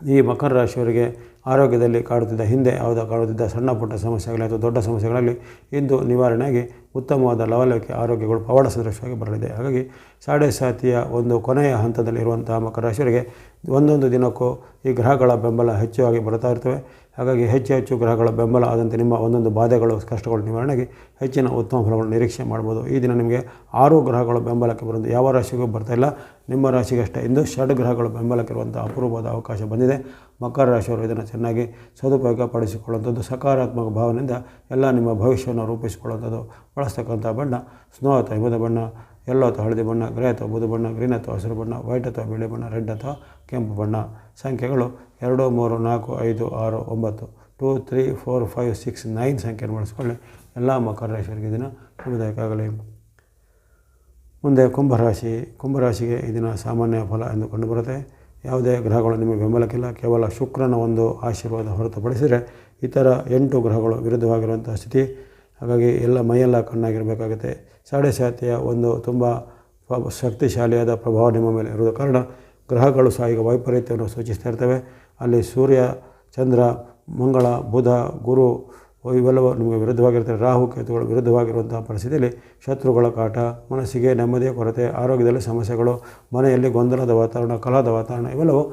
ಈ ಮಕರ ರಾಶಿಯವರಿಗೆ ಆರೋಗ್ಯದಲ್ಲಿ ಕಾಡುತ್ತಿದ್ದ ಹಿಂದೆ ಯಾವುದೋ ಕಾಡುತ್ತಿದ್ದ ಸಣ್ಣ ಪುಟ್ಟ ಸಮಸ್ಯೆಗಳಲ್ಲಿ ಅಥವಾ ದೊಡ್ಡ ಸಮಸ್ಯೆಗಳಲ್ಲಿ ಇಂದು ನಿವಾರಣೆಯಾಗಿ ಉತ್ತಮವಾದ ಲವಲವಿಕೆ ಆರೋಗ್ಯಗಳು ಪವಾಡ ಸದೃಶವಾಗಿ ಬರಲಿದೆ. ಹಾಗಾಗಿ ಸಾಡೆ ಸಾತಿಯ ಒಂದು ಕೊನೆಯ ಹಂತದಲ್ಲಿರುವಂತಹ ಮಕರ ರಾಶಿಯವರಿಗೆ ಒಂದೊಂದು ದಿನಕ್ಕೂ ಈ ಗ್ರಹಗಳ ಬೆಂಬಲ ಹೆಚ್ಚಾಗಿ ಬರ್ತಾ ಇರ್ತವೆ. ಹಾಗಾಗಿ ಹೆಚ್ಚು ಹೆಚ್ಚು ಗ್ರಹಗಳ ಬೆಂಬಲ ಆದಂತೆ ನಿಮ್ಮ ಒಂದೊಂದು ಬಾಧೆಗಳು, ಕಷ್ಟಗಳು ನಿವಾರಣೆಗೆ ಹೆಚ್ಚಿನ ಉತ್ತಮ ಫಲಗಳನ್ನು ನಿರೀಕ್ಷೆ ಮಾಡ್ಬೋದು. ಈ ದಿನ ನಿಮಗೆ ಆರು ಗ್ರಹಗಳು ಬೆಂಬಲಕ್ಕೆ ಬರೋದು ಯಾವ ರಾಶಿಗೂ ಬರ್ತಾ ಇಲ್ಲ. ನಿಮ್ಮ ರಾಶಿಗಷ್ಟೇ ಇಂದು ಷಡ್ ಗ್ರಹಗಳು ಬೆಂಬಲಕ್ಕಿರುವಂಥ ಅಪರೂಪದ ಅವಕಾಶ ಬಂದಿದೆ. ಮಕರ ರಾಶಿಯವರು ಇದನ್ನು ಚೆನ್ನಾಗಿ ಸದುಪಯೋಗ ಪಡಿಸಿಕೊಳ್ಳುವಂಥದ್ದು ಸಕಾರಾತ್ಮಕ ಭಾವನೆಯಿಂದ ಎಲ್ಲ ನಿಮ್ಮ ಭವಿಷ್ಯವನ್ನು ರೂಪಿಸಿಕೊಳ್ಳುವಂಥದ್ದು, ಬಳಸ್ತಕ್ಕಂಥ ಬಣ್ಣ, ಸ್ನೋ ಅಥವಾ ಹಿಮದ ಬಣ್ಣ ಎಲ್ಲೋ ಅಥವಾ ಹಳದಿ ಬಣ್ಣ ಗ್ರೇ ಅಥವಾ ಬುದು ಬಣ್ಣ ಗ್ರೀನ್ ಅಥವಾ ಹಸಿರು ಬಣ್ಣ ವೈಟ್ ಅಥವಾ ಬಿಳಿ ಬಣ್ಣ ರೆಡ್ ಅಥವಾ ಕೆಂಪು ಬಣ್ಣ. ಸಂಖ್ಯೆಗಳು ಎರಡು, ಮೂರು, ನಾಲ್ಕು, ಐದು, ಆರು, ಒಂಬತ್ತು two three four five six nine ಸಂಖ್ಯೆಯನ್ನು ಬಳಸ್ಕೊಳ್ಳಿ. ಎಲ್ಲ ಮಕರ ರಾಶಿಯವರಿಗೆ ಇದನ್ನು ಶುಭದಾಯಕ ಆಗಲಿ. ಮುಂದೆ ಕುಂಭರಾಶಿ ಕುಂಭರಾಶಿಗೆ ಇದನ್ನು ದಿನ ಸಾಮಾನ್ಯ ಫಲ ಎಂದು ಕಂಡುಬರುತ್ತೆ ಯಾವುದೇ ಗ್ರಹಗಳು ನಿಮಗೆ ಬೆಂಬಲಕ್ಕಿಲ್ಲ, ಕೇವಲ ಶುಕ್ರನ ಒಂದು ಆಶೀರ್ವಾದ ಹೊರತುಪಡಿಸಿದರೆ ಇತರ ಎಂಟು ಗ್ರಹಗಳು ವಿರುದ್ಧವಾಗಿರುವಂಥ ಸ್ಥಿತಿ. ಹಾಗಾಗಿ ಎಲ್ಲ ಮೈಯೆಲ್ಲ ಕಣ್ಣಾಗಿರಬೇಕಾಗುತ್ತೆ. ಸಾಡೆ ಸಾತಿಯ ಒಂದು ತುಂಬ ಶಕ್ತಿಶಾಲಿಯಾದ ಪ್ರಭಾವ ನಿಮ್ಮ ಮೇಲೆ ಇರುವುದ ಕಾರಣ ಗ್ರಹಗಳು ಸಹ ಈಗ ವೈಪರೀತ್ಯವನ್ನು ಸೂಚಿಸ್ತಾ ಇರ್ತವೆ. ಅಲ್ಲಿ ಸೂರ್ಯ, ಚಂದ್ರ, ಮಂಗಳ, ಬುಧ, ಗುರು ಇವೆಲ್ಲವೂ ನಿಮಗೆ ವಿರುದ್ಧವಾಗಿರ್ತಾರೆ ರಾಹು ಕೇತುಗಳು ವಿರುದ್ಧವಾಗಿರುವಂತಹ ಪರಿಸ್ಥಿತಿಯಲ್ಲಿ ಶತ್ರುಗಳ ಕಾಟ, ಮನಸ್ಸಿಗೆ ನೆಮ್ಮದಿಯ ಕೊರತೆ, ಆರೋಗ್ಯದಲ್ಲಿ ಸಮಸ್ಯೆಗಳು, ಮನೆಯಲ್ಲಿ ಗೊಂದಲದ ವಾತಾವರಣ ಕಲಹದ ವಾತಾವರಣ ಇವೆಲ್ಲವೂ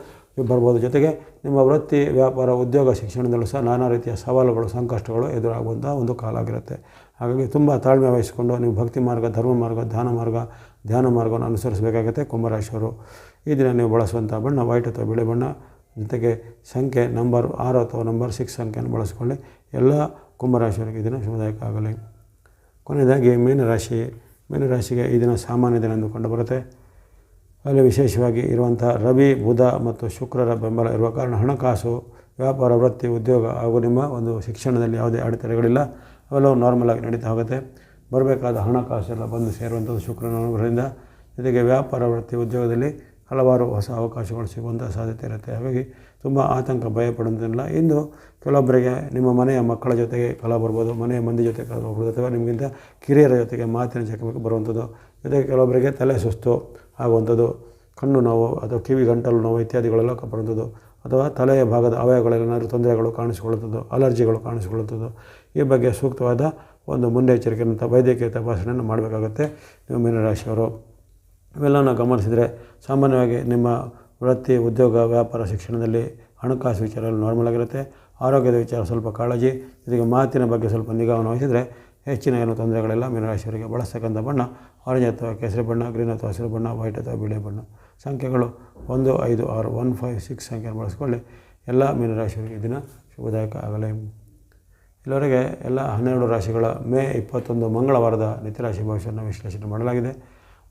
ಬರ್ಬೋದು. ಜೊತೆಗೆ ನಿಮ್ಮ ವೃತ್ತಿ, ವ್ಯಾಪಾರ, ಉದ್ಯೋಗ, ಶಿಕ್ಷಣದಲ್ಲೂ ಸಹ ನಾನಾ ರೀತಿಯ ಸವಾಲುಗಳು, ಸಂಕಷ್ಟಗಳು ಎದುರಾಗುವಂಥ ಒಂದು ಕಾಲ ಆಗಿರುತ್ತೆ. ಹಾಗಾಗಿ ತುಂಬ ತಾಳ್ಮೆ ವಹಿಸಿಕೊಂಡು ನೀವು ಭಕ್ತಿ ಮಾರ್ಗ, ಧರ್ಮ ಮಾರ್ಗ, ಧ್ಯಾನ ಮಾರ್ಗ, ಧ್ಯಾನ ಮಾರ್ಗವನ್ನು ಅನುಸರಿಸಬೇಕಾಗುತ್ತೆ ಕುಂಭರಾಶಿಯವರು. ಈ ದಿನ ನೀವು ಬಳಸುವಂಥ ಬಣ್ಣ ವೈಟ್ ಅಥವಾ ಬಿಳಿ ಬಣ್ಣ. ಜೊತೆಗೆ ಸಂಖ್ಯೆ ನಂಬರ್ ಆರು ಅಥವಾ ನಂಬರ್ ಸಿಕ್ಸ್ ಸಂಖ್ಯೆಯನ್ನು ಬಳಸಿಕೊಳ್ಳಿ. ಎಲ್ಲ ಕುಂಭರಾಶಿಯವರಿಗೆ ಈ ದಿನ ಶುಭದಾಯಕ ಆಗಲಿ. ಕೊನೆಯದಾಗಿ ಮೀನರಾಶಿ ಮೀನರಾಶಿಗೆ ಈ ದಿನ ಸಾಮಾನ್ಯ ದಿನ ಎಂದು ಕಂಡುಬರುತ್ತೆ ಅಲ್ಲಿ ವಿಶೇಷವಾಗಿ ಇರುವಂಥ ರವಿ, ಬುಧ ಮತ್ತು ಶುಕ್ರರ ಬೆಂಬಲ ಇರುವ ಕಾರಣ ಹಣಕಾಸು, ವ್ಯಾಪಾರ, ವೃತ್ತಿ, ಉದ್ಯೋಗ ಹಾಗೂ ನಿಮ್ಮ ಒಂದು ಶಿಕ್ಷಣದಲ್ಲಿ ಯಾವುದೇ ಅಡೆತಡೆಗಳಿಲ್ಲ. ಅವೆಲ್ಲವೂ ನಾರ್ಮಲ್ ಆಗಿ ನಡೀತಾ ಹೋಗುತ್ತೆ. ಬರಬೇಕಾದ ಹಣಕಾಸು ಎಲ್ಲ ಬಂದು ಸೇರುವಂಥದ್ದು ಶುಕ್ರನ ಅನುಗ್ರಹದಿಂದ. ಜೊತೆಗೆ ವ್ಯಾಪಾರ, ವೃತ್ತಿ, ಉದ್ಯೋಗದಲ್ಲಿ ಹಲವಾರು ಹೊಸ ಅವಕಾಶಗಳು ಸಿಗುವಂಥ ಸಾಧ್ಯತೆ ಇರುತ್ತೆ. ಹಾಗಾಗಿ ತುಂಬ ಆತಂಕ, ಭಯ ಪಡುವುದಿಲ್ಲ. ಇಂದು ಕೆಲವೊಬ್ಬರಿಗೆ ನಿಮ್ಮ ಮನೆಯ ಮಕ್ಕಳ ಜೊತೆಗೆ ಕಲ ಬರ್ಬೋದು, ಮನೆಯ ಮಂದಿ ಜೊತೆ ಕಲ ಬರ್ಬೋದು ಅಥವಾ ನಿಮಗಿಂತ ಕಿರಿಯರ ಜೊತೆಗೆ ಮಾತಿನ ಚಕಮಕಿ ಬರುವಂಥದ್ದು, ಜೊತೆಗೆ ಕೆಲವೊಬ್ಬರಿಗೆ ತಲೆ ಸುಸ್ತು ಆಗುವಂಥದ್ದು, ಕಣ್ಣು ನೋವು ಅಥವಾ ಕಿವಿ ಗಂಟಲು ನೋವು ಇತ್ಯಾದಿಗಳೆಲ್ಲ ಬರುವಂಥದ್ದು ಅಥವಾ ತಲೆಯ ಭಾಗದ ಅವಯವಗಳೇನಾದರೂ ತೊಂದರೆಗಳು ಕಾಣಿಸಿಕೊಳ್ಳುತ್ತದೆ ಅಲರ್ಜಿಗಳು ಕಾಣಿಸಿಕೊಳ್ಳುತ್ತದೆ ಈ ಬಗ್ಗೆ ಸೂಕ್ತವಾದ ಒಂದು ಮುನ್ನೆಚ್ಚರಿಕೆಯನ್ನು ವೈದ್ಯಕೀಯ ತಪಾಸಣೆಯನ್ನು ಮಾಡಬೇಕಾಗುತ್ತೆ. ನೀವು ಮೀನರಾಶಿಯವರು ನಾವು ಗಮನಿಸಿದರೆ ಸಾಮಾನ್ಯವಾಗಿ ನಿಮ್ಮ ವೃತ್ತಿ, ಉದ್ಯೋಗ, ವ್ಯಾಪಾರ, ಶಿಕ್ಷಣದಲ್ಲಿ ಹಣಕಾಸು ವಿಚಾರಗಳು ನಾರ್ಮಲ್ ಆಗಿರುತ್ತೆ. ಆರೋಗ್ಯದ ವಿಚಾರ ಸ್ವಲ್ಪ ಕಾಳಜಿ, ಜೊತೆಗೆ ಮಾತಿನ ಬಗ್ಗೆ ಸ್ವಲ್ಪ ನಿಗಾವನ್ನು ವಹಿಸಿದರೆ ಹೆಚ್ಚಿನ ಏನು ತೊಂದರೆಗಳೆಲ್ಲ. ಮೀನರಾಶಿಯವರಿಗೆ ಬಳಸ್ತಕ್ಕಂಥ ಬಣ್ಣ ಆರೆಂಜ್ ಅಥವಾ ಕೇಸರಿ ಬಣ್ಣ ಗ್ರೀನ್ ಅಥವಾ ಹಸಿರು ಬಣ್ಣ ವೈಟ್ ಅಥವಾ ಬಿಳಿ ಬಣ್ಣ. ಸಂಖ್ಯೆಗಳು ಒಂದು, ಐದು, ಆರು ಒನ್ ಫೈವ್ ಸಿಕ್ಸ್ ಸಂಖ್ಯೆಯನ್ನು ಬಳಸ್ಕೊಳ್ಳಿ. ಎಲ್ಲ ಮೀನರಾಶಿಯವರಿಗೆ ದಿನ ಶುಭದಾಯಕ ಆಗಲಿ. ಇಲ್ಲಿವರೆಗೆ ಎಲ್ಲ ಹನ್ನೆರಡು ರಾಶಿಗಳ ಮೇ ಇಪ್ಪತ್ತೊಂದು ಮಂಗಳವಾರದ ನಿತ್ಯರಾಶಿ ಭವಿಷ್ಯವನ್ನು ವಿಶ್ಲೇಷಣೆ ಮಾಡಲಾಗಿದೆ.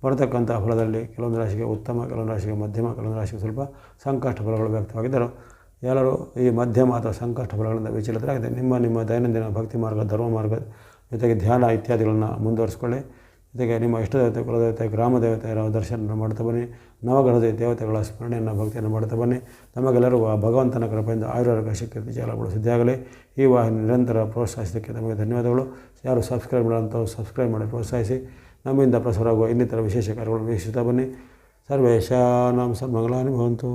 ಬರತಕ್ಕಂಥ ಫಲದಲ್ಲಿ ಕೆಲವೊಂದು ರಾಶಿಗೆ ಉತ್ತಮ, ಕೆಲವೊಂದು ರಾಶಿಗೆ ಮಧ್ಯಮ, ಕೆಲವೊಂದು ರಾಶಿಗೆ ಸ್ವಲ್ಪ ಸಂಕಷ್ಟ ಫಲಗಳು ವ್ಯಕ್ತವಾಗಿದ್ದರು. ಎಲ್ಲರೂ ಈ ಮಧ್ಯಮ ಅಥವಾ ಸಂಕಷ್ಟ ಫಲಗಳಿಂದ ವಿಚಲಿತರಾಗಿದೆ ನಿಮ್ಮ ನಿಮ್ಮ ದೈನಂದಿನ ಭಕ್ತಿ ಮಾರ್ಗ, ಧರ್ಮ ಮಾರ್ಗ ಜೊತೆಗೆ ಧ್ಯಾನ ಇತ್ಯಾದಿಗಳನ್ನು ಮುಂದುವರಿಸ್ಕೊಳ್ಳಿ. ಜೊತೆಗೆ ನಿಮ್ಮ ಇಷ್ಟ ದೇವತೆ ಕುಲದೇವತೆ ಗ್ರಾಮ ದೇವತೆಯರ ದರ್ಶನ ಮಾಡ್ತಾ ಬನ್ನಿ. ನವಗ್ರಹದ ದೇವತೆಗಳ ಸ್ಮರಣೆಯನ್ನು, ಭಕ್ತಿಯನ್ನು ಮಾಡ್ತಾ ಬನ್ನಿ. ನಮಗೆಲ್ಲರೂ ಆ ಭಗವಂತನ ಕೃಪೆಯಿಂದ ಆಯುರ್ವೇದ ಶಕ್ತಿ ಜಾಲಗಳು ಸಿದ್ಧಿಯಾಗಲಿ. ಈ ವಾಹಿನಿ ನಿರಂತರ ಪ್ರೋತ್ಸಾಹಿಸಿದ್ದಕ್ಕೆ ನಮಗೆ ಧನ್ಯವಾದಗಳು. ಯಾರು ಸಬ್ಸ್ಕ್ರೈಬ್ ಮಾಡೋಂಥವ್ರು ಸಬ್ಸ್ಕ್ರೈಬ್ ಮಾಡಿ ಪ್ರೋತ್ಸಾಹಿಸಿ. ನಮ್ಮಿಂದ ಪ್ರಸಾರವಾಗುವ ಇನ್ನಿತರ ವಿಶೇಷ ಕಾರ್ಯಗಳನ್ನು ವೀಕ್ಷಿಸ್ತಾ ಬನ್ನಿ ಸರ್ವೇಶಾನಾಂ ಸನ್ಮಂಗಲಾನಿ ಭವಂತು